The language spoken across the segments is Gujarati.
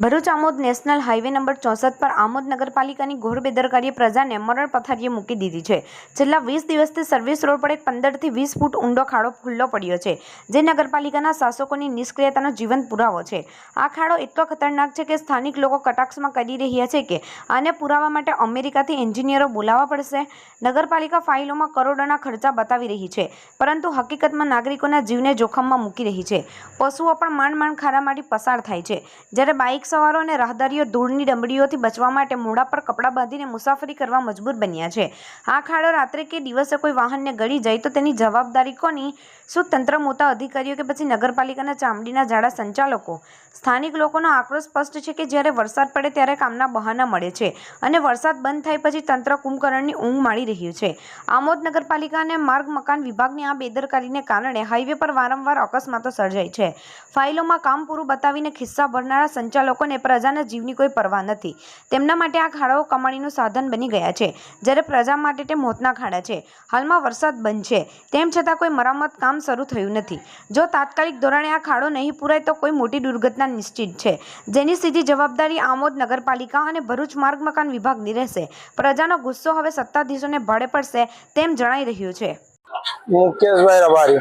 Bharuch Amod national highway number ચોસઠ પર આમોદ નગરપાલિકાની ઘોર બેદરકારીએ પ્રજાને મરણ પથારીએ મૂકી દીધી છે. છેલ્લા વીસ દિવસથી સર્વિસ રોડ પર એક પંદરથી વીસ ફૂટ ઊંડો ખાડો ખુલ્લો પડ્યો છે, જે નગરપાલિકાના શાસકોની નિષ્ક્રિયતાનો જીવંત પુરાવો છે. આ ખાડો એટલો ખતરનાક છે કે સ્થાનિક લોકો કટાક્ષમાં કરી રહ્યા છે કે આને પુરાવા માટે અમેરિકાથી એન્જિનિયરો બોલાવવા પડશે. નગરપાલિકા ફાઇલોમાં કરોડોના ખર્ચા બતાવી રહી છે, પરંતુ હકીકતમાં નાગરિકોના જીવને જોખમમાં મૂકી રહી છે. પશુઓ પણ માંડ માંડ ખાડામાંથી પસાર થાય છે. જ્યારે બાઇક સવારો અને રાહદારીઓ ધૂળની ડમડીઓથી બચવા માટે મોઢા પર કપડાં બાંધીને મુસાફરી કરવા મજબૂર બન્યા છે. આ ખાડો રાત્રે કે દિવસે કોઈ વાહનને ગળી જાય તો તેની જવાબદારી કોની? શું તંત્ર મોટા અધિકારીઓ કે પછી નગરપાલિકાના ચામડીના જાડા સંચાલકો? સ્થાનિક લોકોનો આક્રોશ સ્પષ્ટ છે કે જ્યારે વરસાદ પડે ત્યારે કામના બહાના મળે છે અને વરસાદ બંધ થાય પછી તંત્ર કુંભકરણની ઊંઘ માણી રહ્યું છે. આમોદ નગરપાલિકા અને માર્ગ મકાન વિભાગની આ બેદરકારીને કારણે હાઈવે પર વારંવાર અકસ્માતો સર્જાય છે. ફાઇલોમાં કામ પૂરું બતાવીને ખિસ્સા ભરનારા સંચાલકોને પ્રજાના જીવની કોઈ પરવા નથી. તેમના માટે આ ખાડાઓ કમાણીનું સાધન બની ગયા છે. જ્યારે પ્રજા માટે તે મોતના ખાડા છે. હાલમાં વરસાદ બંધ છે. તેમ છતાં કોઈ મરામત કામ શરૂ થયું નથી. જો તાત્કાલિક ધોરણે આ ખાડો નહીં પૂરાય તો કોઈ મોટી દુર્ઘટના નિશ્ચિત છે. જેની સીધી જવાબદારી આમોદ નગરપાલિકા અને ભરૂચ માર્ગ મકાન વિભાગની રહેશે. પ્રજાનો ગુસ્સો હવે સત્તાધીશોને ભાડે પડશે તેમ જણાઈ રહ્યું છે. મુકેશભાઈ રબારી.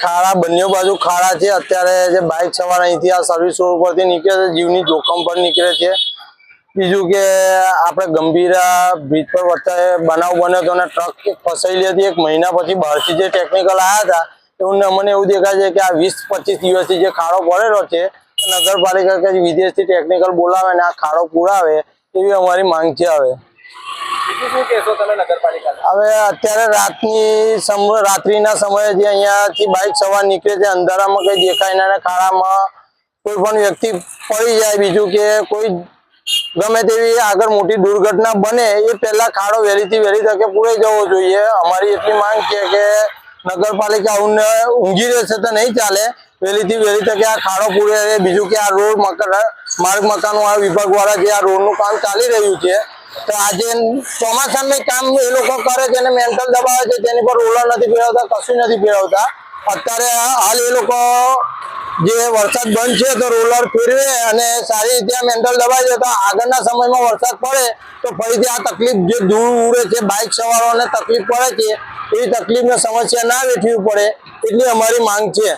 ખાડા બંને બાજુ ખાડા છે. અત્યારે જે બાઇક સવાર અહીંથી આ સર્વિસ રોડ પરથી નીકળે છે, જીવની જોખમ પર નીકળે છે. બીજું કે આપણે ગંભીરા બ્રિજ પર વચ્ચે બનાવ બન્યો હતો અને ટ્રક ફસાયેલી હતી એક મહિના પછી બહારથી જે ટેકનિકલ આવ્યા હતા, એમને અમને એવું દેખાય છે કે આ વીસ પચીસ દિવસથી જે ખાડો પડેલો છે નગરપાલિકા કે વિદેશથી ટેકનિકલ બોલાવે અને આ ખાડો પુરાવે, એવી અમારી માંગ છે હવે. હવે અત્યારે રાતની રાત્રિના સમયે જે અહીંયાથી બાઇક સવાર નીકળે છે, અંધારામાં કંઈ દેખાય ના ખાડામાં કોઈ પણ વ્યક્તિ પડી જાય બીજું કે કોઈ ગમે તેવી આગળ મોટી દુર્ઘટના બને, એ પહેલા ખાડો વહેલીથી વહેલી તકે પૂરે જવો જોઈએ. અમારી એટલી માંગ છે કે નગરપાલિકા ઊંઘ ઊંઘી રહેશે તો નહીં ચાલે. વહેલીથી વહેલી તકે આ ખાડો પૂરે રહે. બીજું કે આ રોડ માર્ગ મકાનો આ વિભાગવાળા જે આ રોડનું કામ ચાલી રહ્યું છે તો આજે ચોમાસાનું કામ એ લોકો કરે છે મેન્ટલ દબાવે છે, તેની પર રોલર નથી ફેરવતા, કશું નથી ફેરવતા. અત્યારે હાલ એ લોકો જે વરસાદ બંધ છે તો રોલર ફેરવે અને સારી રીતે મેન્ટલ દબાઈ જાય તો આગળના સમયમાં વરસાદ પડે તો ફરીથી આ તકલીફ જે ધૂળ ઉડે છે બાઇક સવારોને તકલીફ પડે છે, એવી તકલીફને સમસ્યા ના વેઠવી પડે, એટલી અમારી માંગ છે.